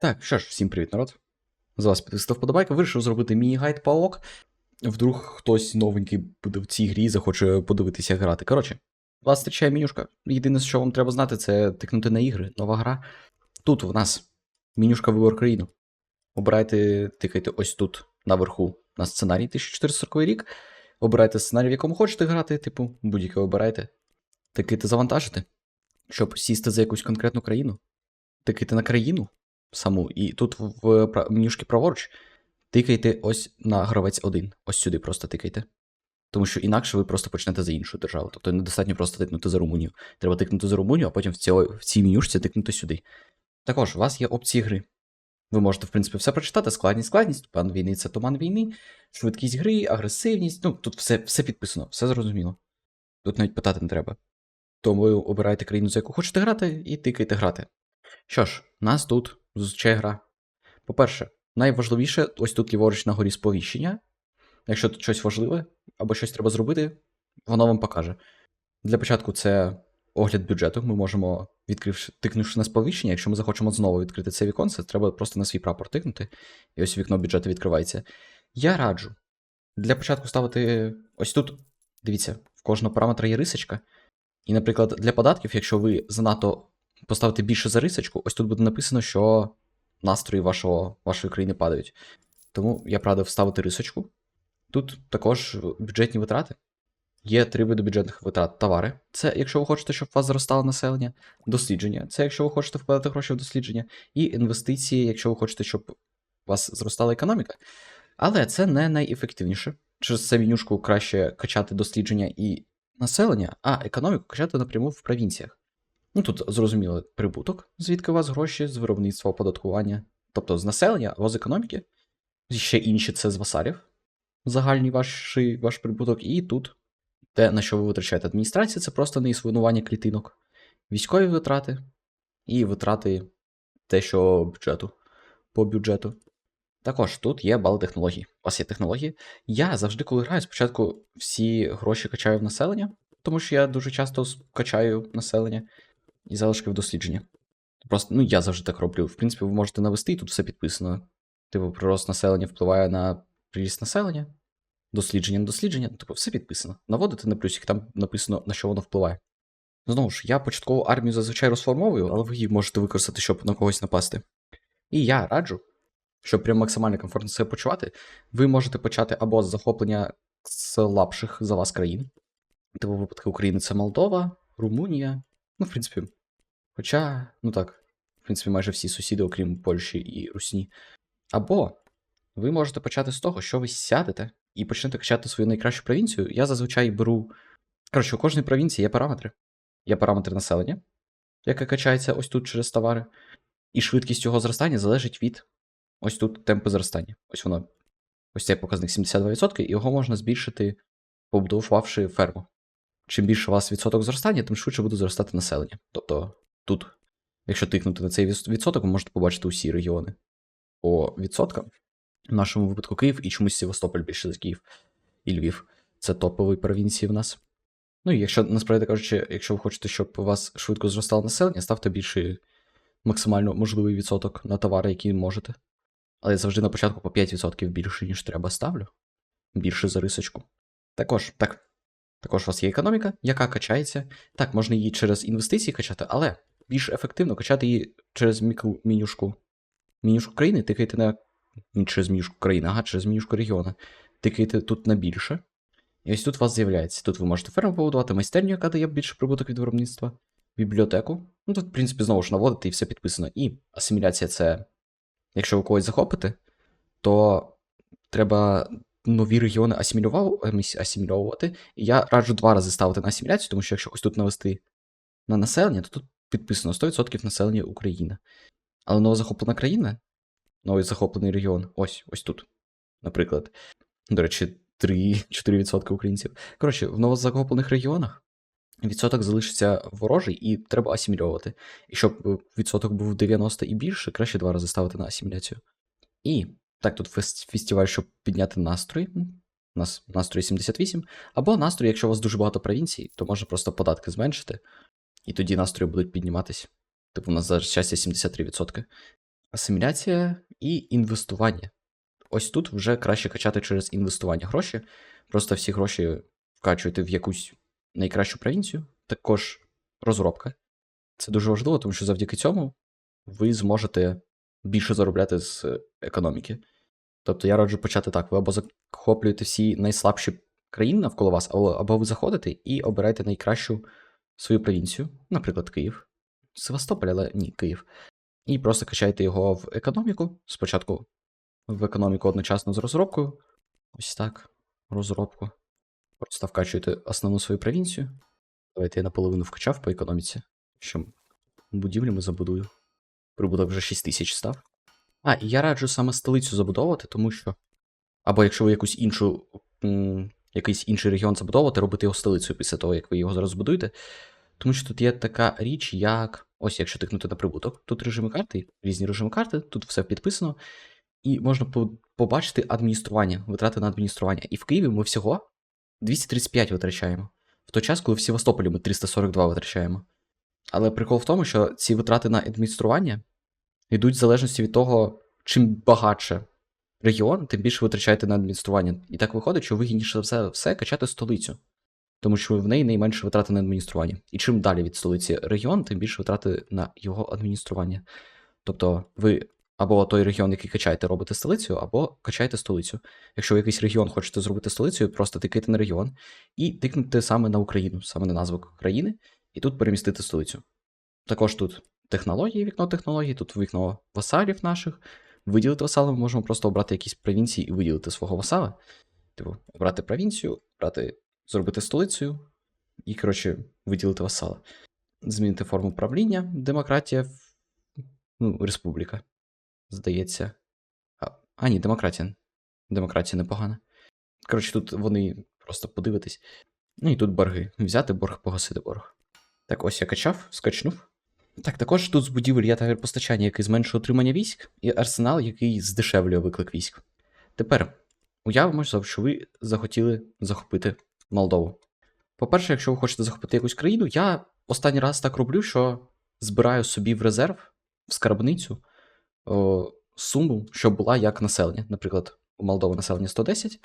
Так, що ж, всім привіт, народ. З вас підписав вподобайка. Вирішив зробити міні-гайд паок. Вдруг хтось новенький буде в цій грі захоче подивитися грати. Коротше, вас зустрічає менюшка. Єдине, що вам треба знати, це тикнути на ігри, нова гра. Тут у нас менюшка вибор країну. Обирайте, тикайте ось тут наверху на сценарій 1440 рік. Обирайте сценарій, в якому хочете грати, типу, будь-який обирайте. Тикайте завантажити, щоб сісти за якусь конкретну країну. Тикайте на країну саму, і тут в менюшки праворуч тикайте ось на гравець 1. Ось сюди просто тикайте. Тому що інакше ви просто почнете за іншу державу. Тобто недостатньо просто тикнути за Румунію. Треба тикнути за Румунію, а потім в, цій, в цій менюшці тикнути сюди. Також у вас є опції гри. Ви можете, в принципі, все прочитати: складність, складність, пан війни це туман війни, швидкість гри, агресивність. Ну, тут все, все підписано, все зрозуміло. Тут навіть питати не треба. Тому ви обираєте країну, за яку хочете грати, і тикайте грати. Що ж, нас тут зустрічає гра. По-перше, найважливіше ось тут ліворуч на горі сповіщення. Якщо тут щось важливе або щось треба зробити, воно вам покаже. Для початку це огляд бюджету. Ми можемо, відкривши, тикнувши на сповіщення, якщо ми захочемо знову відкрити це віконце, треба просто на свій прапор тикнути, і ось вікно бюджету відкривається. Я раджу для початку ставити ось тут. Дивіться, в кожного параметра є рисочка. І, наприклад, для податків, якщо ви занадто поставите більше за рисочку, ось тут буде написано, що настрої вашого, вашої країни падають. Тому я радив вставити рисочку. Тут також бюджетні витрати. Є три види бюджетних витрат: товари. Це якщо ви хочете, щоб у вас зростало населення, дослідження. Це якщо ви хочете вкладати гроші в дослідження, і інвестиції, якщо ви хочете, щоб у вас зростала економіка. Але це не найефективніше. Через це менюшку краще качати дослідження і населення, а економіку качати напряму в провінціях. Ну тут зрозуміло прибуток, звідки у вас гроші з виробництва оподаткування, тобто з населення або з економіки. Ще інші це з васарів, загальний ваш, ваш прибуток, і тут те, на що ви витрачаєте адміністрація, це просто неіснування клітинок, військові витрати і витрати те, що бюджету по бюджету. Також тут є бал технологій. У вас є технології. Я завжди, коли граю, спочатку всі гроші качаю в населення, тому що я дуже часто качаю населення і залишки в дослідження. Просто, ну, я завжди так роблю. В принципі, ви можете навести, і тут все підписано. Типу, прирост населення впливає на приріст населення, дослідження на дослідження, ну, типу, все підписано. Наводите на плюсик, там написано, на що воно впливає. Знову ж, я початкову армію зазвичай розформовую, але ви її можете використати, щоб на когось напасти. І я раджу, щоб прям максимально комфортно себе почувати, ви можете почати або з захоплення слабших за вас країн. Типу, випадки України це Молдова, Румунія. Ну, в принципі, хоча, ну так, в принципі, майже всі сусіди, окрім Польщі і Русні. Або ви можете почати з того, що ви сядете і почнете качати свою найкращу провінцію. Я зазвичай беру. Коротше, у кожній провінції є параметри. Є параметр населення, яке качається ось тут через товари. І швидкість його зростання залежить від ось тут темпу зростання. Ось воно. Ось цей показник 72%, і його можна збільшити, побудувавши ферму. Чим більше у вас відсоток зростання, тим швидше буде зростати населення. Тобто тут, якщо тикнути на цей відсоток, ви можете побачити усі регіони по відсоткам. В нашому випадку Київ і чомусь Севастополь більше за Київ і Львів. Це топові провінції в нас. Ну і якщо насправді кажучи, якщо ви хочете, щоб у вас швидко зростало населення, ставте більший максимально можливий відсоток на товари, які можете. Але я завжди на початку по 5% більше, ніж треба ставлю. Більше за рисочку. Також, так. Також у вас є економіка, яка качається. Так, можна її через інвестиції качати, але більш ефективно качати її через менюшку. Менюшку країни, тикайте на. Не через менюшку країни, ага, через менюшку регіону. Тикайте тут на більше. І ось тут у вас з'являється. Тут ви можете ферму побудувати, майстерню, яка дає більше прибуток від виробництва, бібліотеку. Ну тут, в принципі, знову ж наводите і все підписано. І асиміляція це. Якщо ви когось захопите, то треба нові регіони асимільовувати. І я раджу два рази ставити на асиміляцію, тому що якщо ось тут навести на населення, то тут підписано 100% населення України. Але новозахоплена країна, новий захоплений регіон, ось, ось тут, наприклад. До речі, 3-4% українців. Коротше, в новозахоплених регіонах відсоток залишиться ворожий і треба асимільовувати. І щоб е, відсоток був 90 і більше, краще два рази ставити на асиміляцію. І так, тут фес- фестиваль, щоб підняти настрой. м, У нас настрой 78. Або настрой, якщо у вас дуже багато провінцій, то можна просто податки зменшити, і тоді настрої будуть підніматись. Типу, у нас зараз щастя 73%. асиміляція і інвестування. Ось тут вже краще качати через інвестування гроші. Просто всі гроші вкачуєте в якусь найкращу провінцію, також розробка. Це дуже важливо, тому що завдяки цьому ви зможете більше заробляти з економіки. Тобто я раджу почати так: ви або захоплюєте всі найслабші країни навколо вас, або, або ви заходите і обираєте найкращу свою провінцію, наприклад, Київ. Севастополь, але ні, Київ. І просто качаєте його в економіку. Спочатку в економіку одночасно з розробкою. Ось так. Розробку. Просто вкачуєте основну свою провінцію. Давайте я наполовину вкачав по економіці. Що будівлі ми забудую. Прибуток вже 6 тисяч став. А, і я раджу саме столицю забудовувати, тому що. Або якщо ви якусь іншу. Якийсь інший регіон забудовувати, робити його столицею після того, як ви його зараз збудуєте. Тому що тут є така річ, як. Ось, якщо тикнути на прибуток. Тут режими карти, різні режими карти, тут все підписано. І можна побачити адміністрування, витрати на адміністрування. І в Києві ми всього 235 витрачаємо. В той час, коли в Севастополі ми 342 витрачаємо. Але прикол в тому, що ці витрати на адміністрування йдуть в залежності від того, чим багатше регіон, тим більше витрачаєте на адміністрування. І так виходить, що вигідніше все, все качати столицю. Тому що в неї найменше витрати на адміністрування. І чим далі від столиці регіон, тим більше витрати на його адміністрування. Тобто ви або той регіон, який качаєте, робите столицею, або качаєте столицю. Якщо ви якийсь регіон хочете зробити столицею, просто тикайте на регіон і тикнете саме на Україну, саме на назву країни, і тут перемістити столицю. Також тут технології, вікно технологій, тут вікно васалів наших. Виділити васала ми можемо просто обрати якісь провінції і виділити свого васала. Типу, обрати провінцію, обрати, зробити столицею і, коротше, виділити васала. Змінити форму правління, демократія, ну, республіка, здається. А, а ні, демократія. Демократія непогана. Коротше, тут вони просто подивитись. Ну і тут борги. Взяти борг, погасити борг. Так, ось я качав, скачнув. Так, також тут з будівель є тавер постачання, який зменшує отримання військ, і арсенал, який здешевлює виклик військ. Тепер уявимо, що ви захотіли захопити Молдову. По-перше, якщо ви хочете захопити якусь країну, я останній раз так роблю, що збираю собі в резерв, в скарбницю о, суму, що була як населення. Наприклад, у Молдови населення 110,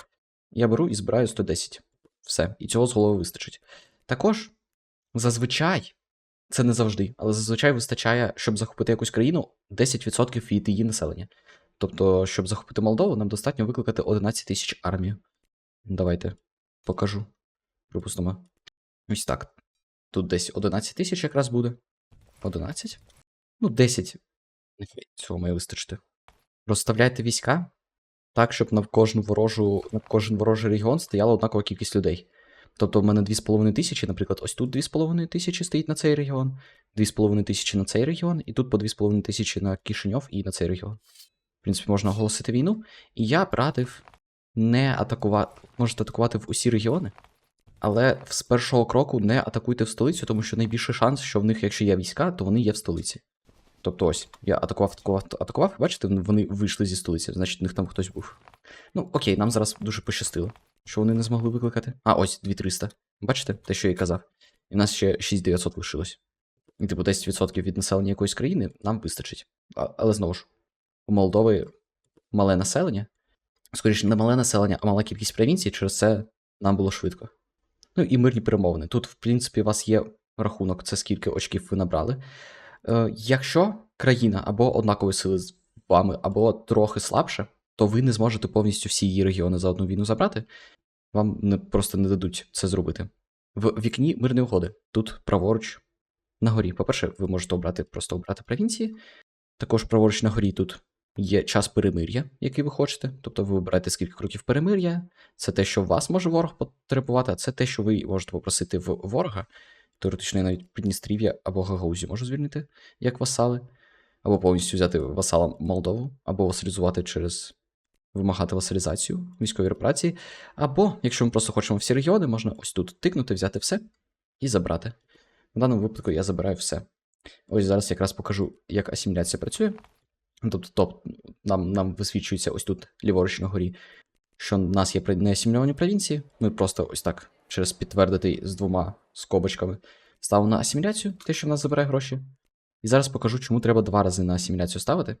я беру і збираю 110. Все, і цього з голови вистачить. Також зазвичай, це не завжди, але зазвичай вистачає, щоб захопити якусь країну 10% від її населення. Тобто, щоб захопити Молдову, нам достатньо викликати 11 тисяч армію. Давайте покажу. Припустимо. Ось так. Тут десь 11 тисяч якраз буде. 11? Ну, 10. Цього має вистачити. Розставляйте війська так, щоб на кожну ворожу, на кожен ворожий регіон стояла однакова кількість людей. Тобто в мене 2,5 тисячі, наприклад, ось тут 2,5 тисячі стоїть на цей регіон, 2,5 тисячі на цей регіон, і тут по 2,5 тисячі на Кишиньов і на цей регіон. В принципі, можна оголосити війну. І я б радив не атакувати. Можете атакувати в усі регіони, але з першого кроку не атакуйте в столицю, тому що найбільший шанс, що в них, якщо є війська, то вони є в столиці. Тобто ось, я атакував, атакував, атакував, бачите, вони вийшли зі столиці, значить, в них там хтось був. Ну, окей, нам зараз дуже пощастило, що вони не змогли викликати. А, ось 2300. Бачите, те, що я і казав. І в нас ще 6900 лишилось. І, типу, 10% від населення якоїсь країни нам вистачить. А, але знову ж, у Молдови мале населення. Скоріше, не мале населення, а мала кількість провінцій, через це нам було швидко. Ну і мирні перемовини. Тут, в принципі, у вас є рахунок, це скільки очків ви набрали. Е, якщо країна або однакової сили з вами, або трохи слабше, то ви не зможете повністю всі її регіони за одну війну забрати. Вам не, просто не дадуть це зробити. В вікні мирної угоди. Тут праворуч на горі. По-перше, ви можете обрати просто обрати провінції. Також праворуч на горі тут є час перемир'я, який ви хочете. Тобто ви вибираєте скільки кроків перемир'я. Це те, що вас може ворог потребувати, а це те, що ви можете попросити в ворога. Теоретично я навіть Придністрів'я або Гагаузію можу звільнити як васали, або повністю взяти васала Молдову, або васалізувати через вимагати васалізацію військової репарації. Або, якщо ми просто хочемо всі регіони, можна ось тут тикнути, взяти все і забрати. В даному випадку я забираю все. Ось зараз якраз покажу, як асиміляція працює. Тобто, топ, нам, нам висвічується ось тут ліворуч на горі, що в нас є неасимільовані провінції. Ми просто ось так через підтвердити з двома скобочками ставимо на асиміляцію, те, що в нас забирає гроші. І зараз покажу, чому треба два рази на асиміляцію ставити.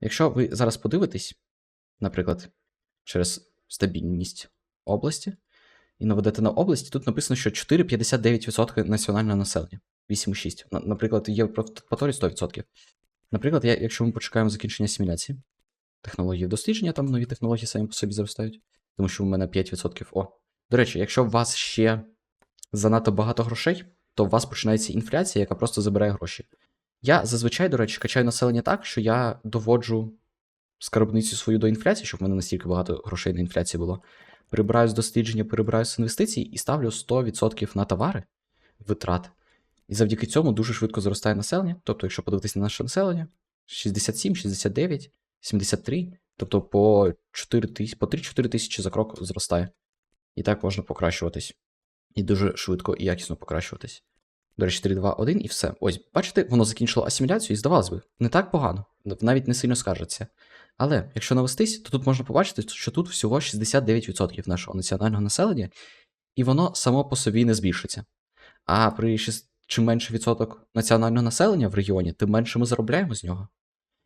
Якщо ви зараз подивитесь, наприклад, через стабільність області, і наведете на області, тут написано, що 4,59% національного населення. 8,6. На- Наприклад, є в Паторі 100%. Наприклад, я, якщо ми почекаємо закінчення асиміляції, технології дослідження, там нові технології самі по собі зростають, тому що в мене 5%. О. До речі, якщо у вас ще занадто багато грошей, то у вас починається інфляція, яка просто забирає гроші. Я зазвичай, до речі, качаю населення так, що я доводжу скарбницю свою до інфляції, щоб в мене настільки багато грошей на інфляції було. Прибираю з дослідження, прибираю з інвестицій і ставлю 100% на товари витрат. І завдяки цьому дуже швидко зростає населення. Тобто, якщо подивитися на наше населення, 67, 69, 73, тобто по 4 тисяч, по 3-4 тисячі за крок зростає. І так можна покращуватись. І дуже швидко і якісно покращуватись. До речі, 3, 2, 1 і все. Ось, бачите, воно закінчило асиміляцію, і здавалось би, не так погано, навіть не сильно скаржиться. Але якщо навестись, то тут можна побачити, що тут всього 69% нашого національного населення, і воно само по собі не збільшиться. А при шіс- чим менше відсоток національного населення в регіоні, тим менше ми заробляємо з нього.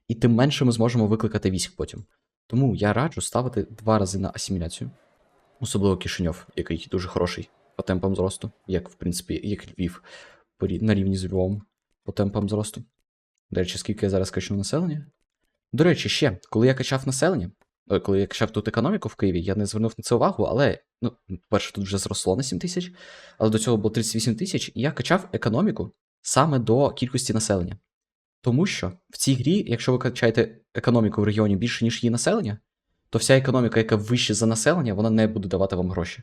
І тим менше ми зможемо викликати військ потім. Тому я раджу ставити два рази на асиміляцію. Особливо Кишиньов, який дуже хороший по темпам зросту, як, в принципі, як Львів на рівні з Львовом по темпам зросту. До речі, скільки я зараз качу населення? До речі, ще, коли я качав населення, е, коли я качав тут економіку в Києві, я не звернув на це увагу, але, ну, перше, тут вже зросло на 7 тисяч, але до цього було 38 тисяч, і я качав економіку саме до кількості населення. Тому що в цій грі, якщо ви качаєте економіку в регіоні більше, ніж її населення, то вся економіка, яка вище за населення, вона не буде давати вам гроші.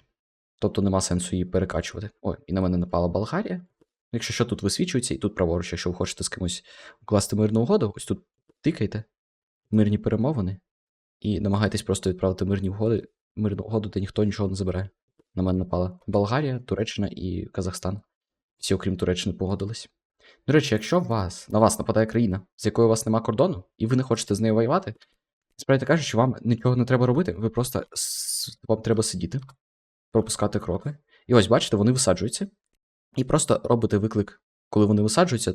Тобто нема сенсу її перекачувати. Ой, і на мене напала Болгарія. Якщо що, тут висвічується, і тут праворуч, якщо ви хочете з кимось укласти мирну угоду, ось тут тикайте, мирні перемовини, і намагайтесь просто відправити мирні угоди, мирну угоду, де ніхто нічого не забирає. На мене напала Болгарія, Туреччина і Казахстан. Всі, окрім Туреччини, погодились. До речі, якщо вас, на вас нападає країна, з якою у вас нема кордону, і ви не хочете з нею воювати, справді кажучи, вам нічого не треба робити, ви просто вам треба сидіти, пропускати кроки. І ось, бачите, вони висаджуються. І просто робите виклик, коли вони висаджуються,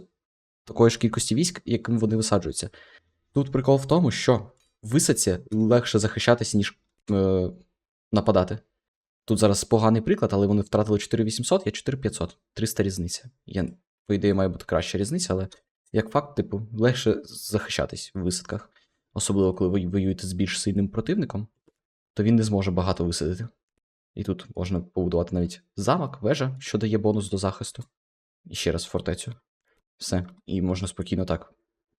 такої ж кількості військ, яким вони висаджуються. Тут прикол в тому, що в висадці легше захищатися, ніж е, нападати. Тут зараз поганий приклад, але вони втратили 4800, я 4500. 300 різниця. Я, по ідеї, має бути краща різниця, але як факт, типу, легше захищатись в висадках. Особливо, коли ви воюєте з більш сильним противником, то він не зможе багато висадити. І тут можна побудувати навіть замок, вежа, що дає бонус до захисту. І ще раз фортецю. Все. І можна спокійно так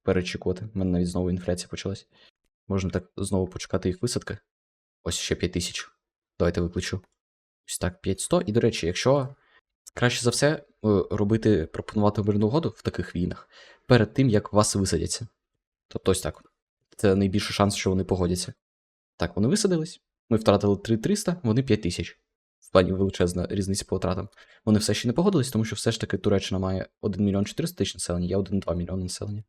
перечікувати. У мене навіть знову інфляція почалась. Можна так знову почекати їх висадки. Ось ще 5 тисяч. Давайте викличу. Ось так, 5100. І, до речі, якщо краще за все е, робити, пропонувати мирну угоду в таких війнах перед тим, як вас висадяться. Тобто ось так. Це найбільший шанс, що вони погодяться. Так, вони висадились. Ми втратили 3300, вони 5000. В плані величезна різниця по втратам. Вони все ще не погодились, тому що все ж таки Туреччина має 1 мільйон 400 тисяч населення, я 1,2 мільйона населення.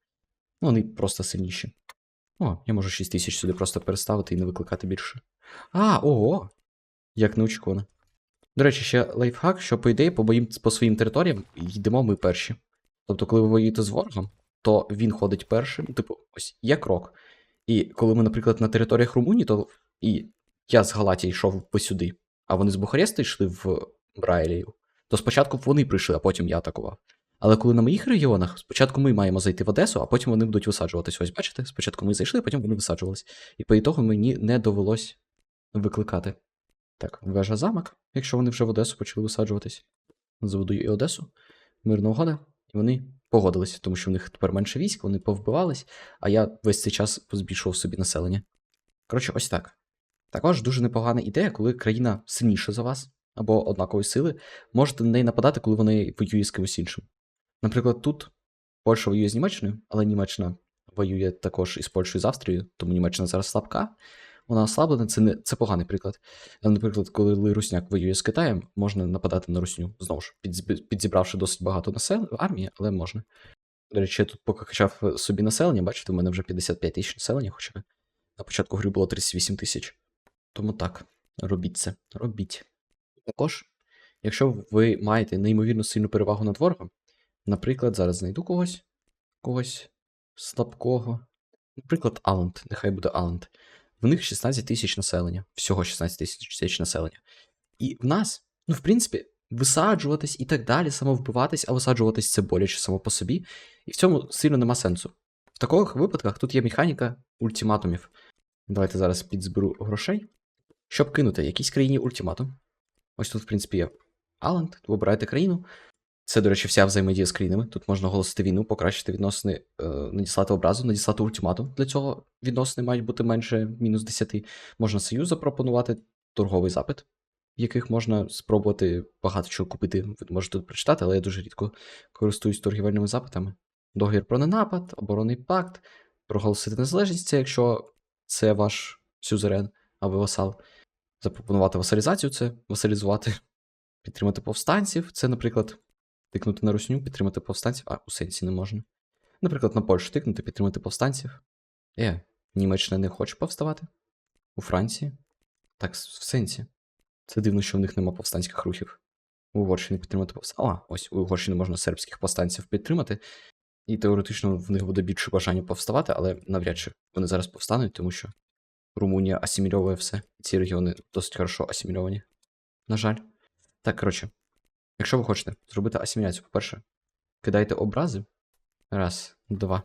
Ну, вони просто сильніші. О, я можу 6 тисяч сюди просто переставити і не викликати більше. А, ого! Як неочікувано. До речі, ще лайфхак, що, по ідеї, по, моїм, по своїм територіям йдемо ми перші. Тобто, коли ви воюєте з ворогом, то він ходить першим, типу, ось є крок. І коли ми, наприклад, на територіях Румунії, то і я з Галатії йшов по сюди, а вони з Бухареста йшли в Брайлію, то спочатку вони прийшли, а потім я атакував. Але коли на моїх регіонах, спочатку ми маємо зайти в Одесу, а потім вони будуть висаджуватись. Ось бачите? Спочатку ми зайшли, а потім вони висаджувались. І по ітогу мені не довелось викликати. Так, вежа замок, якщо вони вже в Одесу почали висаджуватись. Заведу і Одесу. Мирна угода. І вони погодились, тому що в них тепер менше військ, вони повбивались, а я весь цей час позбільшував собі населення. Коротше, ось так. Також дуже непогана ідея, коли країна сильніша за вас або однакової сили, можете на неї нападати, коли вони воює з кимось іншим. Наприклад, тут Польща воює з Німеччиною, але Німеччина воює також із Польщею з Австрією, тому Німеччина зараз слабка. Вона ослаблена, це не це поганий приклад. Але, наприклад, коли Русняк воює з Китаєм, можна нападати на Русню знову ж, підзібравши досить багато насел... армії, але можна. До речі, я тут поки качав собі населення, бачите, в мене вже 55 тисяч населення, хоча на початку гри було 38 тисяч. Тому так, робіть це, робіть. Також, якщо ви маєте неймовірно сильну перевагу над ворогом, наприклад, зараз знайду когось, когось слабкого. Наприклад, Аланд, нехай буде Аланд. В них 16 тисяч населення, всього 16 тисяч населення. І в нас, ну, в принципі, висаджуватись і так далі, самовбиватись, а висаджуватись це боляче само по собі. І в цьому сильно нема сенсу. В таких випадках тут є механіка ультиматумів. Давайте зараз підзберу грошей. Щоб кинути якійсь країні ультиматум. Ось тут, в принципі, є Аланд, ви обираєте країну. Це, до речі, вся взаємодія з країнами. Тут можна оголосити війну, покращити відносини, е, надіслати образу, надіслати ультиматум. Для цього відносини мають бути менше мінус 10. Можна союз запропонувати, торговий запит, в яких можна спробувати багато чого купити. Ви можете тут прочитати, але я дуже рідко користуюсь торгівельними запитами. Договір про ненапад, оборонний пакт, проголосити незалежність, це якщо це ваш сюзерен або васал. Запропонувати васалізацію це васалізувати, підтримати повстанців. Це, наприклад, тикнути на русню, підтримати повстанців, а у сенсі не можна. Наприклад, на Польщу тикнути, підтримати повстанців. Е, Німеччина не хоче повставати. У Франції. Так, в сенсі. Це дивно, що в них нема повстанських рухів. У Угорщині підтримати повстанців. А, ось у Угорщині можна сербських повстанців підтримати. І теоретично в них буде більше бажання повставати, але навряд чи вони зараз повстануть, тому що Румунія асимільовує все. Ці регіони досить хорошо асимільовані. На жаль. Так, коротше, якщо ви хочете зробити асиміляцію, по-перше, кидайте образи. Раз, два.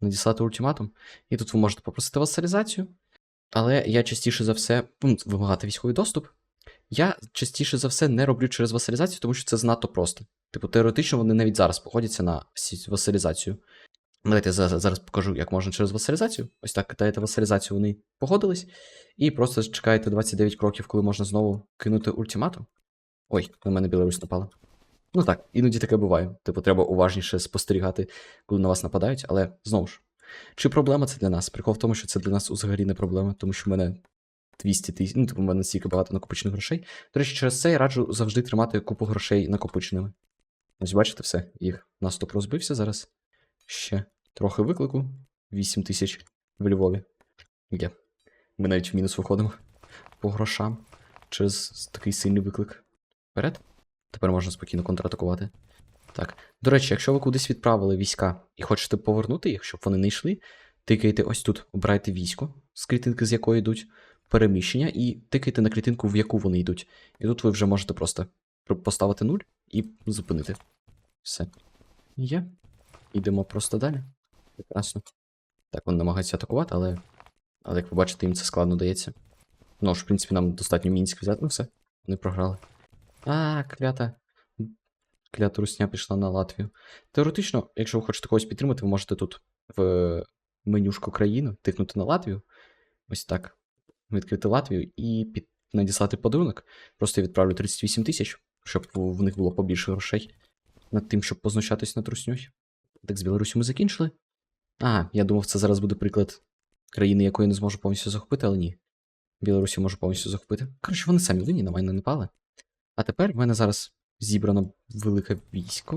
Надіслати ультиматум. І тут ви можете попросити васалізацію. Але я частіше за все, ну, вимагати військовий доступ. Я частіше за все не роблю через васалізацію, тому що це занадто просто. Типу, теоретично вони навіть зараз погодяться на васалізацію. Давайте я зараз покажу, як можна через васалізацію. Ось так кидаєте васалізацію, вони погодились. І просто чекаєте 29 кроків, коли можна знову кинути ультиматум. Ой, на мене Білорусь напала. Ну так, іноді таке буває. Типу, треба уважніше спостерігати, коли на вас нападають, але знову ж. Чи проблема це для нас? Прикол в тому, що це для нас взагалі не проблема, тому що в мене 200 тисяч, ну, типу, в мене стільки багато накопичених грошей. До речі, через це я раджу завжди тримати купу грошей накопиченими. Ось бачите все, їх наступ розбився зараз. Ще трохи виклику. 8 тисяч в Львові. Є. Ми навіть в мінус виходимо по грошам через такий сильний виклик. Вперед. Тепер можна спокійно контратакувати. Так. До речі, якщо ви кудись відправили війська і хочете повернути їх, щоб вони не йшли, тикайте ось тут, обирайте військо, з клітинки, з якої йдуть переміщення, і тикайте на клітинку, в яку вони йдуть. І тут ви вже можете просто поставити нуль і зупинити. Все. Є. Йдемо просто далі. Прекрасно. Так, вони намагаються атакувати, але. Але як ви бачите, їм це складно дається. Ну, ж, в принципі, нам достатньо Мінськ взяти, ну все, вони програли. А, клята. Клята русня пішла на Латвію. Теоретично, якщо ви хочете когось підтримати, ви можете тут в менюшку країну тикнути на Латвію. Ось так. Відкрити Латвію і під... надіслати подарунок. Просто я відправлю 38 тисяч, щоб в них було побільше грошей над тим, щоб познущатись над русньою. Так, з Білорусі ми закінчили. А, я думав, це зараз буде приклад країни, якої не зможу повністю захопити, але ні. Білорусі можу повністю захопити. Коротше, вони самі винні, на мене не пали. А тепер в мене зараз зібрано велике військо.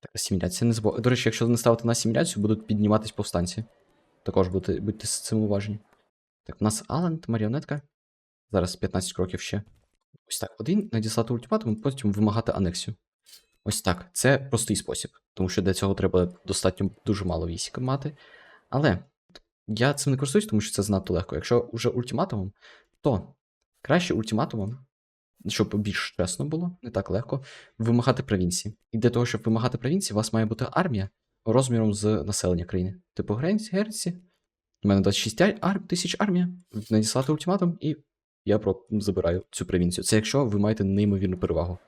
Так, асиміляція не забув. До речі, якщо не ставити на асиміляцію, будуть підніматись повстанці. Також будьте, будьте з цим уважні. Так, у нас Аланд, маріонетка. Зараз 15 кроків ще. Ось так. Один надіслати ультиматум, потім вимагати анексію. Ось так. Це простий спосіб, тому що для цього треба достатньо дуже мало військ мати. Але я цим не користуюсь, тому що це занадто легко. Якщо вже ультиматумом, то краще ультиматумом, щоб більш чесно було, не так легко, вимагати провінції. І для того, щоб вимагати провінції, у вас має бути армія розміром з населення країни. Типу Гренці, Герці. У мене 26 ар... тисяч армія, надіслати ультиматум, і я про... забираю цю провінцію. Це якщо ви маєте неймовірну перевагу.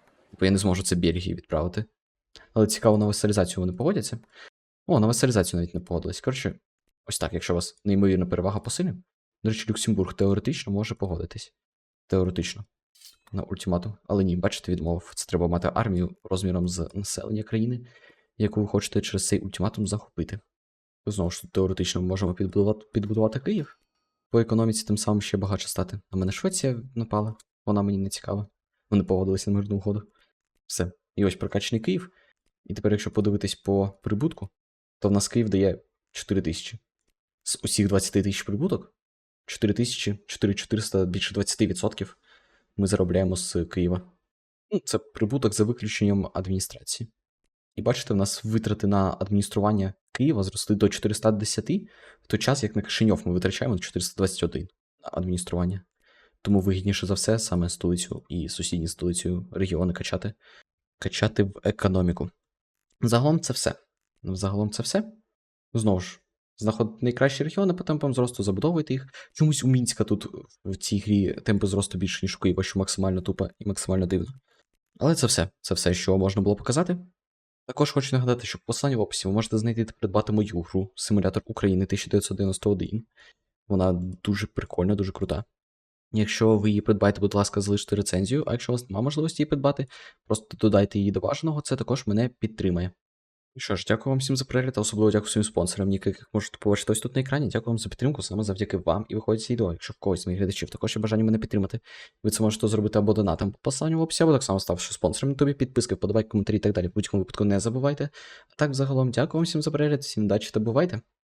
Бо я не зможу це Бельгії відправити. Але цікаво, на васалізацію вони погодяться. О, на васалізацію навіть не погодились. Коротше, ось так, якщо у вас неймовірна перевага по силі. До речі, Люксембург теоретично може погодитись. Теоретично. На ультиматум. Але ні, бачите, відмовив. Це треба мати армію розміром з населення країни, яку ви хочете через цей ультиматум захопити. Знову ж теоретично ми можемо підбудувати, підбудувати Київ. По економіці тим самим ще багатше стати. На мене Швеція напала, вона мені не цікава. Вони погодилися на мирну угоду. Все. І ось прокачаний Київ. І тепер, якщо подивитись по прибутку, то в нас Київ дає 4 тисячі. З усіх 20 тисяч прибуток 4 тисячі, 4400, більше 20% ми заробляємо з Києва. Ну, це прибуток за виключенням адміністрації. І бачите, в нас витрати на адміністрування Києва зросли до 410, в той час, як на Кишиньов ми витрачаємо 421 на адміністрування. Тому вигідніше за все саме столицю і сусідні столицю регіони качати, качати в економіку. Загалом це все. Загалом це все. Знову ж, знаходите найкращі регіони по темпам зросту, забудовуйте їх. Чомусь у Мінська тут в цій грі темпи зросту більше, ніж у Києва, що максимально тупо і максимально дивно. Але це все. Це все, що можна було показати. Також хочу нагадати, що в посиланні в описі ви можете знайти та придбати мою гру Симулятор України 1991. Вона дуже прикольна, дуже крута. Якщо ви її придбаєте, будь ласка, залиште рецензію, а якщо у вас немає можливості її придбати, просто додайте її до бажаного, це також мене підтримає. Що ж, дякую вам всім за перегляд, а особливо дякую своїм спонсорам, яких можете побачити ось тут на екрані. Дякую вам за підтримку, саме завдяки вам і виходить це відео. Якщо в когось з моїх глядачів також є бажання мене підтримати, ви це можете зробити або донатом по посиланню в описі, або так само ставши спонсором на тобі, підписки, вподобайки, коментарі і так далі. В будь-якому випадку не забувайте. А так, загалом, дякую вам всім за перегляд, всім удачі та бувайте!